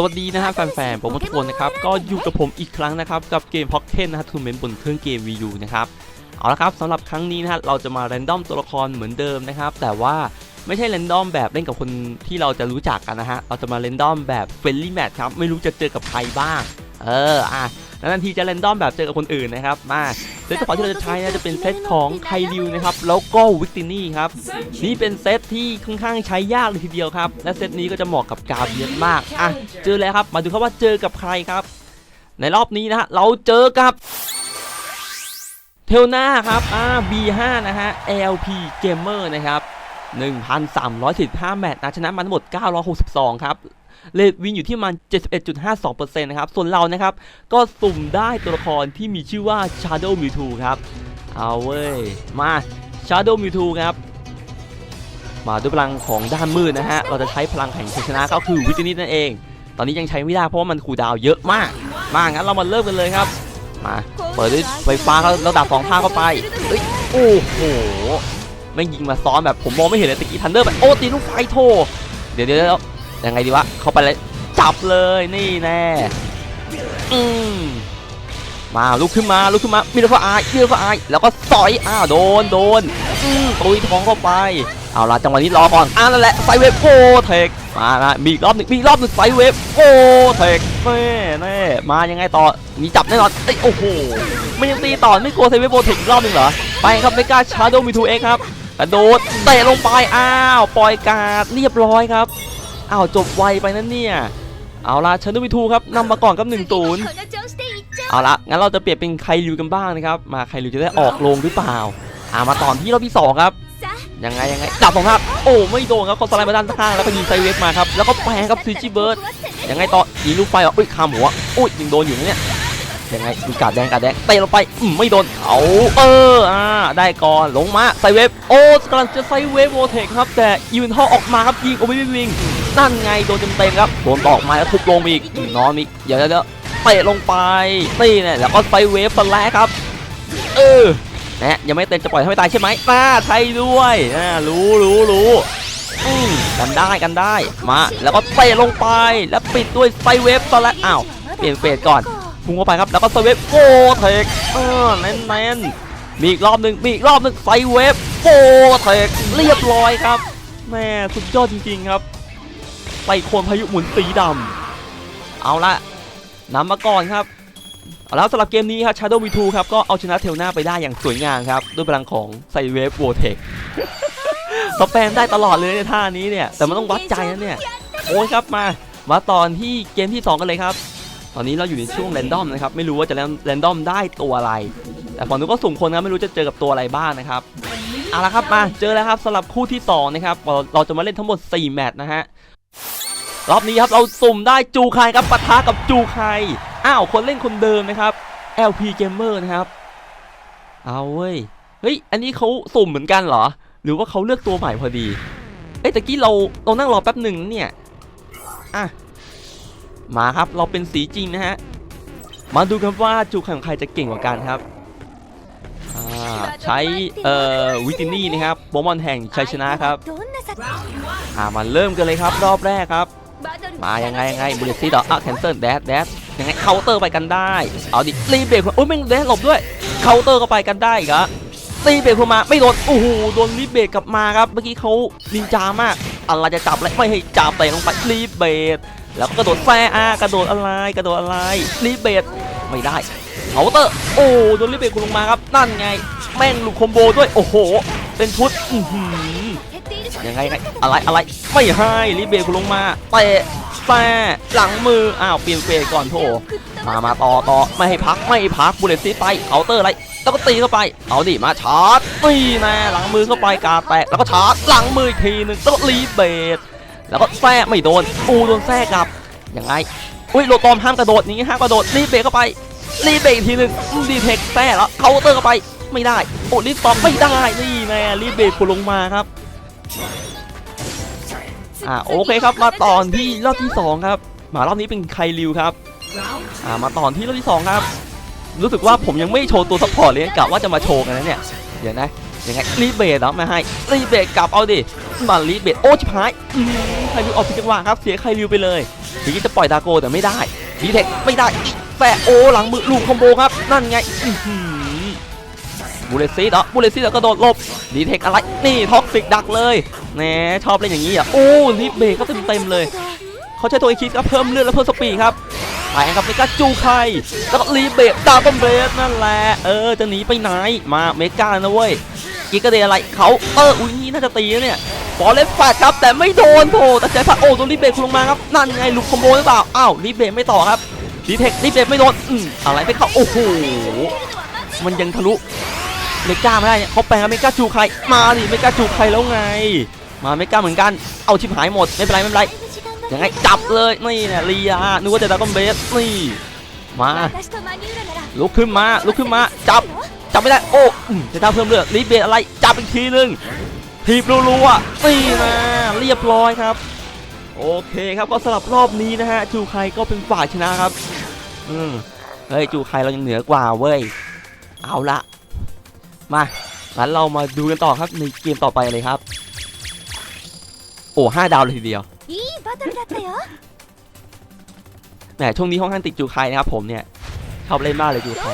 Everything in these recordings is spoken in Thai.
สวัสดีนะฮะแฟนๆผมทุกคนนะครับ ก็อยู่กับผมอีกครั้งนะครับ กับเกม Pocket นะฮะทูเมนต์บนเครื่องเกม Wii U นะครับ เอาละครับสำหรับครั้งนี้นะฮะเราจะมาแรนดอมตัวละครเหมือนเดิมนะครับ แต่ว่าไม่ใช่แรนดอมแบบเล่นกับคนที่เราจะรู้จักกันนะฮะ เราจะมาแรนดอมแบบเฟรนลี่แมทครับ ไม่รู้จะเจอกับใครบ้าง เออ อะ แล้วนทีจะแรนดอมแบบเจอกับคนอื่นนะครับมาเซตเฉพาะที่เราจะใช้นะจะเป็นเซตของไคลิวนะครับแล้วก็วิกตินี่ครับนี่เป็นเซตที่ค่อนข้างใช้ยากเลยทีเดียวครับและเซตนี้ก็จะเหมาะกับกาเบียนมากอะเจอแล้วครับมาดูครับว่าเจอกับใครครับ ในรอบนี้นะฮะเราเจอกับเทลนาครับอ่า B5 นะฮะ LP Gamer นะครับ 1,315แมตช์นะชนะมาทั้งหมด 962 ครับ เลดวินอยู่ที่มัน 71.52%นะครับส่วนเรานะครับก็สุ่มได้ตัวละครที่มีชื่อว่า Shadow Mewtwo ครับเอาเว้ยมา Shadow Mewtwo ครับมาด้วยพลังของด้านมืดนะฮะ เราจะใช้พลังแห่งชัยชนะก็คือวิตานิตนั่นเอง ตอนนี้ยังใช้ไม่ได้เพราะว่ามันคูดาวเยอะมาก มางั้นเรามาเริ่มกันเลยครับ มา เปิดด้วยไฟฟ้าแล้วเราดับสองท่าเข้าไปเอ้ยโอ้โห ไม่งยิงมาซ้อนแบบผมมองไม่เห็นเลยตะกี้ทันเดอร์แบบโอ้ตีลูกไฟโท เดี๋ยวเดี๋ยว ยังไงดีวะ เข้าไปเลยจับเลยนี่แน่อืมมาลุกขึ้นมาลุกขึ้นมามีแล้วก็อายมีแล้วก็อายแล้วก็สอยอ้าวโดนโดนอืมตุยท้องเข้าไปเอาละจังหวะนี้รอก่อนอ่านั่นแหละไฟเวฟโฟเทคมานะมีอีกรอบหนึ่งมีอีกรอบหนึ่งไฟเวฟโฟเทคแน่แน่มายังไงต่อมีจับแน่นอนเอ้โอ้โหไม่ยังตีต่อไม่กลัวไฟเวฟโฟเทครอบหนึ่งเหรอไปครับเมกาชาร์โดมีทูเอ็กครับกระโดดเตะลงไปอ้าวปล่อยการดเรียบร้อยครับ อ้าวจบไวไปนั่นเนี่ย เอาละเชาร์โดมีทูครับนำมาก่อนกับหนึ่งศูนย์เอาละงั้นเราจะเปลี่ยนเป็นใครริวกันบ้างนะครับ มาใครริวจะได้ออกโรงหรือเปล่าอ่ามาตอนที่รอบที่สองครับยังไงยังไงจับสองครับโอ้ไม่โดนครับเขาสไลด์มาด้านข้างแล้วก็ยิงไซเวกมาครับแล้วก็แปรครับซิจิเบิร์ดยังไงต่อยิงลูกไฟอะอุ้ยคามหัวอุ้ยยิงโดนอยู่นะเนี่ยยังไงดูกาดแดงกาดแดงเตะลงไปอืมไม่โดนเขาเอออ่าได้ก่อนลงมาไซเวฟโอ้กำลังจะไซเวฟโวเทคครับแต่อีเวนทอออกมาครับยิงโอเวอร์วิง นั่นไงโดนเต็มๆครับโดนตอกมาแล้วทุบลงมาอีกนอนอีกเดี๋ยวเดี๋ยวเดี๋ยวเตะลงไปนี่เนี่ยแล้วก็ไฟเวฟสแลกครับเออนะยังไม่เต็มจะปล่อยให้ไม่ตายใช่ไหมมาใช่ด้วยอ่ารู้รู้รู้กันได้กันได้มาแล้วก็เตะลงไปแล้วปิดด้วยไฟเวฟสแลกอ้าวเปลี่ยนเฟสก่อนพุ่งเข้าไปครับแล้วก็ไฟเวฟโกเทคเออเน้นเน้นๆมีอีกรอบหนึ่งมีอีกรอบหนึ่งไฟเวฟโกเทคเรียบร้อยครับแม่สุดยอดจริงๆครับ ไต่โคนพายุหมุนสีดำเอาละนำมาก่อนครับเอาแล้วสำหรับเกมนี้ครับ Shadow V2 ครับ ก็เอาชนะเทลนาไปได้อย่างสวยงามครับ ด้วยพลังของไซเวฟโวเทคสแปมได้ตลอดเลยในท่านี้เนี่ย แต่มันต้องวัดใจนะเนี่ย โอ้ยครับมา มาตอนที่เกมที่ 2 กันเลยครับ ตอนนี้เราอยู่ในช่วงแรนดอมนะครับ ไม่รู้ว่าจะแรนดอมได้ตัวอะไร แต่ฝั่งนู้นก็สุ่มคนครับไม่รู้จะเจอกับตัวอะไรบ้างนะครับเอาละครับมาเจอแล้วครับสำหรับคู่ที่สองนะครับเราเราจะมาเล่นทั้งหมด 4 แมตช์นะฮะ รอบนี้ครับเราสุ่มได้จูไคครับปะทะกับจูไคอ้าวคนเล่นคนเดิมนะครับ LP Gamer นะครับ เอาเว้ย เฮ้ย อันนี้เขาสุ่มเหมือนกันเหรอ หรือว่าเขาเลือกตัวใหม่พอดี เอ้ยตะกี้เราเรานั่งรอแป๊บหนึ่งเนี่ยอะมาครับเราเป็นสีจริงนะฮะ มาดูกันว่าจูไคของใครจะเก่งกว่ากันครับ ใช้เอ่อวิตินี่นะครับโปมอนแห่งชัยชนะครับอ่ามาเริ่มกันเลยครับรอบแรกครับ มายังไงยังไงบุลเลตซี่ต่ออะแคนเซิลแดดแดดยังไงเคาน์เตอร์ไปกันได้ เอาดิรีเบรกโอ้ยแม่งแดดหลบด้วยเคาน์เตอร์ก็ไปกันได้อีกอะรีเบรกเข้ามาไม่โดนโอ้โหโดนรีเบรกกลับมาครับเมื่อกี้เขานินจามากอะไรจะจับอะไรไม่ให้จับเตะลงไปรีเบรกแล้วก็กระโดดแซ่อะกระโดดอะไรกระโดดอะไรรีเบรกไม่ได้ เคาน์เตอร์ โอ้โดนรีเบกคุณลงมาครับ นั่นไง แม่งลูกคอมโบด้วย โอ้โห เป็นชุดอื้อหือยังไงไงอะไรอะไร ไม่ให้รีเบกคุณลงมาเตะแปะหลังมือ อ้าวเปลี่ยนเฟก่อนโถมามาต่อต่อไม่ให้พักไม่ให้พักบุเลตซีไปเอาเตอร์อะไรแล้วก็ตีเข้าไป เอาดิมาชาร์จตีแน่หลังมือเข้าไปกาแตะแล้วก็ชาร์จหลังมืออีกทีหนึ่งแล้วก็รีเบรกแล้วก็แซ่ไม่โดนอูโดนแซ่กลับยังไงอุ้ยโลตอมห้ามกระโดดอย่างงี้ห้ามกระโดดรีเบรกเข้าไป รีเบรกอีกทีหนึ่งดีเทคแซ่แล้วเคาน์เตอร์เข้าไปไม่ได้โอ้รีตอมไม่ได้นี่แน่รีเบรกคุณลงมาครับอ่าโอเคครับมาตอนที่รอบที่สองครับมารอบนี้เป็นใครริวครับอ่ามาตอนที่รอบที่สองครับ รู้สึกว่าผมยังไม่โชว์ตัวซัพพอร์ตเลยกะว่าจะมาโชว์กันนะเนี่ยเดี๋ยวนะยังไงรีเบทเหรอไม่ให้รีเบทกลับเอาดิมารีเบทโอ้ชิบหายใครริวออกผิดจังหวะครับเสียใครริวไปเลยทีนี้จะปล่อยดาโกแต่ไม่ได้ดีเทคไม่ได้ แฝะโอหลังมือลูกคอมโบครับ นั่นไงบูเลซิสเหรอบูเลซิสกระโดดหลบดีเทคอะไร นี่ท็อกซิกดักเลยแหมชอบเล่นอย่างนี้อะโอ้รีเบทก็เต็มเต็มเลย เขาใช้ตัวไอคิดครับเพิ่มเลือดและเพิ่มสปีดครับไปครับเมกาจูไคแล้วก็รีเบทดาวน์เบสนั่นแหละ เออ จะหนีไปไหน มาเมกานะเว้ยกิกระเดอะไรเขาเออ อุ้ยนี่น่าจะตีนะเนี่ยบอลเลสแฟดครับ แต่ไม่โดนโถแต่ใจพัดโอ้โดนรีเบทคุณลงมาครับ นั่นไงลูกคอมโบหรือเปล่า อ้าวรีเบทไม่ต่อครับ ดีเทครีเบทไม่โดนอืมอะไรไปเข้าโอ้โหมันยังทะลุเมกาไม่ได้เนี่ยเขาแปลงเมกาจูไคมาดิเมกาจูไคแล้วไง มาเมกาเหมือนกันเอาชิบหายหมดไม่เป็นไรไม่เป็นไรยังไงจับเลยนี่เนี่ยลียานึกว่าจะดาก้อนเบสนี่มาลุกขึ้นมาลุกขึ้นมาจับจับไม่ได้โอ้จะทำเพิ่มเลือดรีเบทอะไรจับอีกทีนึงทีบรัวๆนี่นะเรียบร้อยครับ โอเคครับก็สำหรับรอบนี้นะฮะจูไคก็เป็นฝ่ายชนะครับ อืมเฮ้ยจูไคเรายังเหนือกว่าเว้ย เอาละมางั้นเรามาดูกันต่อครับในเกมต่อไปเลยครับ โอ้ห้าดาวเลยทีเดียวแหมช่วงนี้ห้องท่านติดจูไคนะครับผมเนี่ยชอบเล่นมากเลยจูไค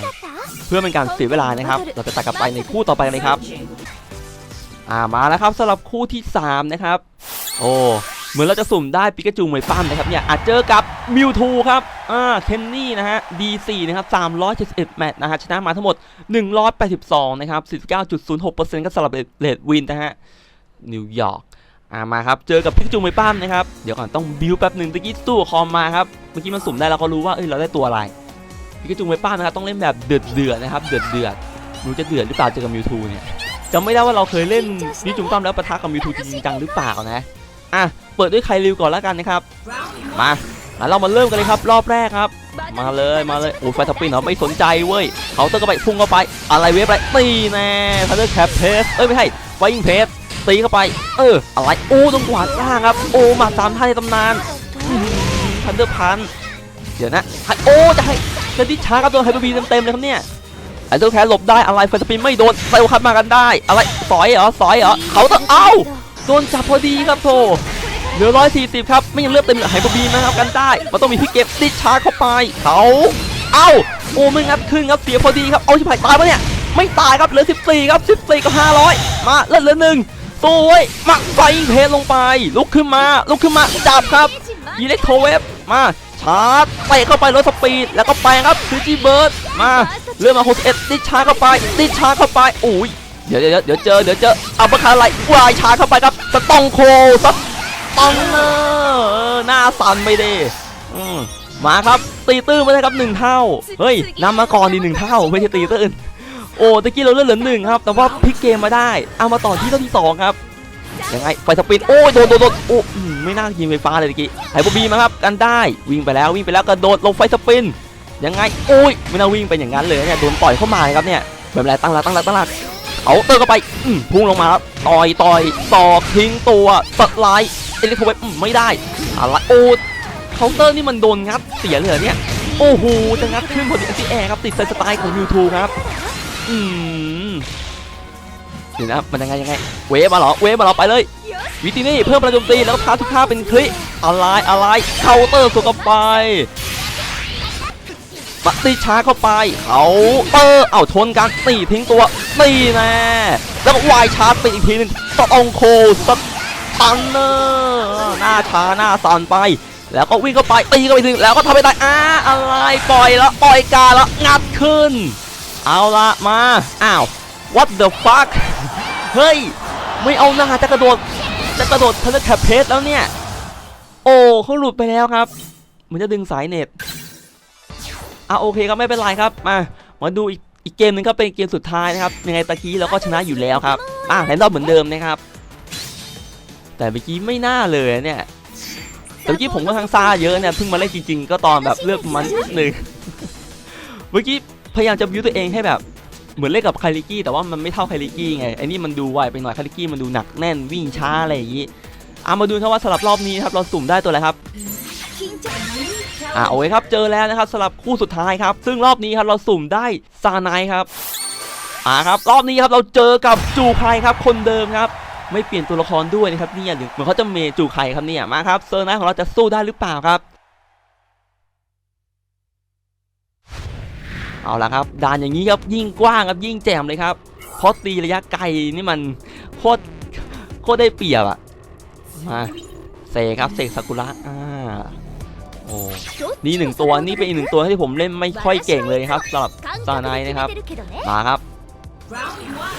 เพื่อเป็นการเสียเวลานะครับ เราจะตัดกลับไปในคู่ต่อไปเลยครับ อ่ามาแล้วครับสำหรับคู่ที่ 3 นะครับ โอ้ เหมือนเราจะสุ่มได้ปิกาจูมวยปั้มนะครับเนี่ยอาจเจอกับมิวทูครับอ่าเคนนี่นะฮะ D4 นะครับ371แมตช์นะฮะชนะมาทั้งหมด 182 นะครับ 49.06%ก็สำหรับเลดวินนะฮะนิวยอร์กอ่ามาครับ เจอกับปิกาจูมวยปั้มนะครับ เดี๋ยวก่อนต้องบิวแป๊บหนึ่งตะกี้ตู้คอมมาครับ เมื่อกี้มันสุ่มได้เราก็รู้ว่าเอ้ยเราได้ตัวอะไรพิกาจูไม่ป้านะครับต้องเล่นแบบเดือดเดือดๆนะครับเดือดเดือดๆรู้จะเดือดหรือเปล่าเจอกับมิวทูเนี่ยจำไม่ได้ว่าเราเคยเล่นพิกาจูป้มแล้วปะทะกับมิวทูจริงจังหรือเปล่านะอะ เปิดด้วยไคริวก่อนแล้วกันนะครับ มางั้นเรามาเริ่มกันเลยครับ รอบแรกครับ มาเลยมาเลยโอ้ยไฟทับปินเหรอไม่สนใจเว้ยเขาน์เตอร์ก็ไปพุ่งเข้าไป อะไรเวฟอะไรตีแน่ทันเดอร์แคปเพสเอ้ยไม่ใช่ไฟยิงเพสตีเข้าไป เออ อะไรโอ้ต้องกวาดล่างครับ โอ้มาสามท่านในตำนานทันเดอร์พันเดี๋ยวนะให้โอ้จะให้เซนติช้ากับโดนไฮเปอร์บีเต็มๆเลยครับเนี่ยไอ้ตัวแคร์หลบได้อะไรไฟสปินไม่โดนเซลคัดมากันได้ อะไรสอยเหรอสอยเหรอเขาต้องเอ้าโดนจับพอดีครับโถ เหลือร้อยสี่สิบครับ ไม่ยังเลือดเต็มไฮเปอร์บีนะครับกันได้มันต้องมีพี่เก็บดิชาร์เข้าไปเขาเอ้าโอ้ไม่งัดขึ้นครับเสียพอดีครับเอาชิบหายตายปะเนี่ยไม่ตายครับเหลือ14ครับ14กับ500มาเลือดเหลือหนึ่งตัวไว้มาไฟเพลลงไป ลุกขึ้นมาลุกขึ้นมาจับครับอิเล็กโทรเวฟมาชาร์จเตะเข้าไปรถสปีดแล้วก็ไปครับซูจิเบิร์ดมาเลื่อนมา61ติดชาร์จเข้าไปติดชาร์จเข้าไปอุ้ยเดี๋ยวเดี๋ยวเดี๋ยวเจอเดี๋ยวเจออาประคาไหลวายชาร์จเข้าไปครับสตองโคส ต้องเนอหน้าสั่นไม่ดีอืมาครับ ตีตื้นมาได้ครับหนึ่งเท่า เฮ้ยนำมาก่อนดีหนึ่งเท่าไม่ใช่ตีตื้นโอ้ตะกี้เราเลื่อนเหลือหนึ่งครับ แต่ว่าพลิกเกมมาได้เอามาต่อที่เท่าที่สองครับยังไงไฟสปินโอ้ยโดนโดนโดนโอ้อืมไม่น่ายิงไฟฟ้าเลยตะกี้ไฮบบีมาครับกันได้วิ่งไปแล้ววิ่งไปแล้วกระโดดลงไฟสปินยังไงโอ้ยไม่น่าวิ่งไปอย่างนั้นเลยเนี่ยโดนต่อยเข้ามาครับเนี่ยแบบไรตั้งหลักตั้งหลักตั้งหลักเอาเตอร์เข้าไปพุ่งลงมาครับต่อยต่อยศอกทิ้งตัวสไลด์ เอลิโคเวฟอืมไม่ได้อะไรโอ้เคาน์เตอร์นี่มันโดนงัดเสียเลยเหรอเนี่ยโอ้โหจะงัดขึ้นพอดีอันตีแอร์ครับติดสไตล์ของยูทูครับอืมเดี๋ยวนะมันยังไงยังไงเวฟมาเหรอเวฟมาเหรอไปเลย วิธีนี้เพิ่มพลังโจมตีแล้วก็ท้าทุกท่าเป็นคลิอะไรอะไรเคาน์เตอร์สวนกลับไปมาตีช้าเข้าไปเขาเตอร์เอาชนกันตีทิ้งตัวตีแน่แล้วก็วายชาร์จไปอีกทีหนึงตองโคส ตันเนอร์หน้าช้าหน้าสั่นไป แล้วก็วิ่งเข้าไปตีเข้าไปถึงแล้วก็ทำไปได้อ้าอะไรปล่อยแล้วปล่อยกาแล้วงัดขึ้น เอาละมาอ้าว what the fuck เฮ้ย ไม่เอาหน้าจะกระโดดจะกระโดดทันเดอร์แคปเพสแล้วเนี่ย โอ้เขาหลุดไปแล้วครับเหมือนจะดึงสายเน็ตอะโอเคครับไม่เป็นไรครับมามาดูอีกอีกเกมหนึงครับเป็นเกมสุดท้ายนะครับยังไงตะกี้เราก็ชนะอยู่แล้วครับอะแรนดอมเหมือนเดิมนะครับ แต่เมื่อกี้ไม่น่าเลยเนี่ยแต่เมื่อกี้ผมก็ทางซาเยอะเนี่ยเพิ่งมาเล่นจริง ๆ ก็ตอนแบบเลือกมันนิดนึงเมื่อกี้พยายามจะบิวตัวเองให้แบบเหมือนเล่นกับคาริกี้แต่ว่ามันไม่เท่าคาริกี้ไงไอ้นี่มันดูไวไปหน่อยคาริกี้มันดูหนักแน่นวิ่งช้าอะไรอย่างนี้เอามาดูครับว่าสำหรับรอบนี้ครับเราสุ่มได้ตัวอะไรครับ緊張อ่าโอเคครับเจอแล้วนะครับสำหรับคู่สุดท้ายครับ ซึ่งรอบนี้ครับเราสุ่มได้ซาไนครับอ่าครับรอบนี้ครับเราเจอกับจูไคครับคนเดิมครับ ไม่เปลี่ยนตัวละครด้วยนะครับเนี่ยหรือเหมือนเขาจะเมจูไคครับเนี่ยมาครับเซอร์ไนท์ของเราจะสู้ได้หรือเปล่าครับ เอาละครับด่านอย่างนี้ครับยิ่งกว้างครับยิ่งแจ่มเลยครับเพราะตีระยะไกลนี่มันโคตรโคตรได้เปรียบอะมาเซครับเซกซากุระอ่าโอ้นี่หนึ่งตัวนี่เป็นอีกหนึ่งตัวที่ผมเล่นไม่ค่อยเก่งเลยครับสำหรับซาไนนะครับมาครับ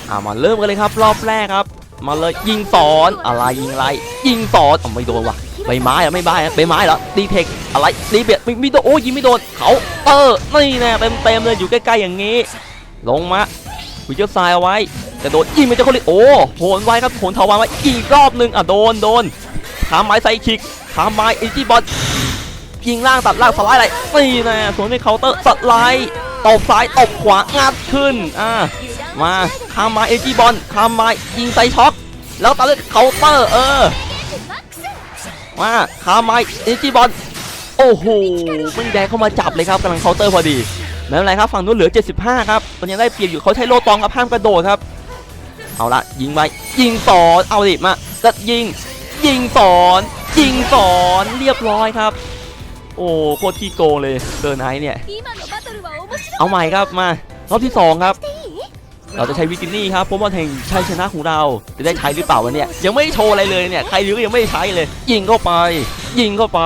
อ่ามาเริ่มกันเลยครับรอบแรกครับ มาเลยยิงสอนอะไรยิงอะไร ยิงสอนอไม่โดนว่ะใบไม้อะไม่ใบอะใบไม้เหรอดีเทคอะไรดีเบียดไม่ไม่โดนโอ้ยิงไม่โดนเขาเตอร์นี่แน่เต็มเต็มเลยอยู่ใกล้ๆอย่างนี้ ลงมาวิจทรายเอาไว้ แต่โดนยิงไม่เจ้าคนเลยโอ้โหนไว้ครับโหนเทาวานไว้อีกรอบหนึ่งอะโดนโดนขาไม้ใส่คิกขาไม้อิจิบอลยิงล่างตัดล่างสไลด์อะไรนี่แน่สวนด้วยเคาน์เตอร์สไลด์ตบซ้ายตบขวางัดขึ้นอ่า มาคามาเอจีบอลคามายิงใส่ช็อคแล้วตามด้วยเคาน์เตอร์เออมาคามาเอจีบอลโอ้โหมันแดงเข้ามาจับเลยครับกำลังเคาน์เตอร์พอดีไม่เป็นไรครับฝั่งนู้นเหลือ 75 ครับตอนนี้ได้เปรียบอยู่เขาใช้โลตองครับห้ามกระโดดครับ เอาละยิงไปยิงสอนเอาดิมาก็ยิง ยิงสอนยิงสอนเรียบร้อยครับ โอ้โคตรขี้โกงเลยเกินไนท์เนี่ย เอาใหม่ครับมารอบที่สองครับ เราจะใช้วิกินี่ครับเพราะว่าแห่งชัยชนะของเราจะได้ใช้หรือเปล่าวะเนี่ยยังไม่โชว์อะไรเลยเนี่ยใครรู้ก็ยังไม่ใช้เลย ยิงเข้าไป ยิงเข้าไป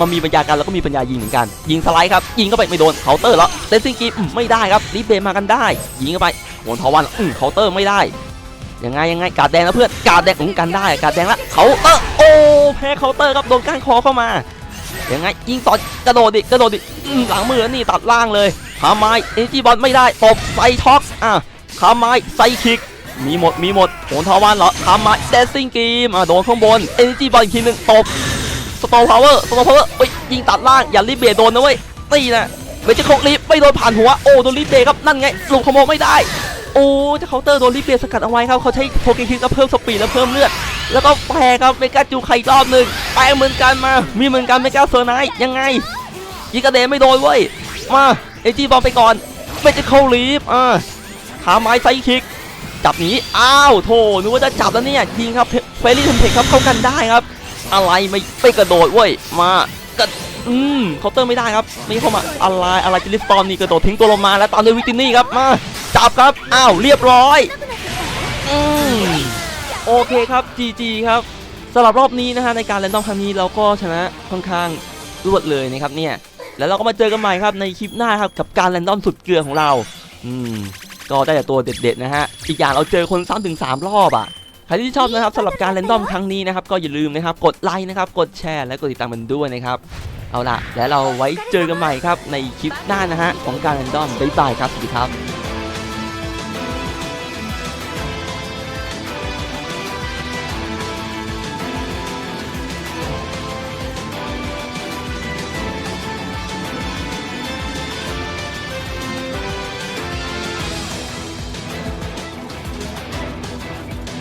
มันมีปัญญากันแล้วก็มีปัญญายิงเหมือนกัน ยิงสไลด์ครับยิงเข้าไปไม่โดนเคาน์เตอร์แล้วเซนซิงกีไม่ได้ครับรีเบมากันได้ ยิงเข้าไปโหนทวันอืเคาน์เตอร์ไม่ได้ยังไงยังไงกาดแดงนะเพื่อนกาดแดงอืมกันได้กาดแดงละเคาน์เตอร์โอ้แพ้เคาน์เตอร์ครับโดนก้านคอเข้ามายังไงยิงต่อกระโดดดิกระโดดดิหลังมือนี่ตัดล่างเลยทำไมเอจีบอลไม่ได้ตบใส่ช็อคอะ คาไม้ไซคิก มีหมด มีหมดโหนทวานเหรอคาไม้เดซซิงกีมอะโดนข้างบน เอเนจีบอลอีกทีหนึ่งตบสโตพาวเวอร์สโตพาวเวอร์เฮ้ยยิงตัดล่าง อย่ารีบเบรโดนนะเว้ยตีนะเวจิโคกรีบไม่โดนผ่านหัว โอ้โดนรีบเบรครับ นั่นไงลูกขโมยไม่ได้ โอ้จะเคาน์เตอร์โดนรีบเบรสกัดเอาไว้ครับ เขาใช้โทเกนคิกก็เพิ่มสปีดและเพิ่มเลือด แล้วก็แปรครับเมกาจูไข่รอบหนึ่งแปรเหมือนกันมา มีเหมือนกันเมกาเซอร์ไนยังไงยิงกระเดนไม่โดนเว้ย มาเอจีบอลไปก่อนเวจิโคลีฟอ่า ขาไม้ไซคิก จับหนีอ้าวโถนึกว่าจะจับแล้วเนี่ยยิงครับเฟรลี่เทมเพครับเข้ากันได้ครับ อะไรไม่ไม่กระโดดเว้ยมากระอืมเคาน์เตอร์ไม่ได้ครับไม่เข้ามาอะไรอะไรจะลิสตอมนี่กระโดดทิ้งตัวลงมาแล้วตามด้วยวิตินี่ครับมาจับครับอ้าวเรียบร้อยอืมโอเคครับ GG ครับสำหรับรอบนี้นะฮะในการแรนดอมครั้งนี้เราก็ชนะค่อนข้างรวดเลยนะครับเนี่ยแล้วเราก็มาเจอกันใหม่ครับในคลิปหน้าครับกับการแรนดอมสุดเกลือของเรา อืม ก็ได้แต่ตัวเด็ดๆนะฮะ อีกอย่างเราเจอคนซ้ำถึง 3 รอบอะ ใครที่ชอบนะครับสำหรับการเรนดอมครั้งนี้นะครับ ก็อย่าลืมนะครับ กดไลค์นะครับ กดแชร์และกดติดตามมันด้วยนะครับ เอาล่ะ แล้วเราไว้เจอกันใหม่ครับในคลิปหน้านะฮะของการเรนดอมบ๊ายบายครับสวัสดีครับ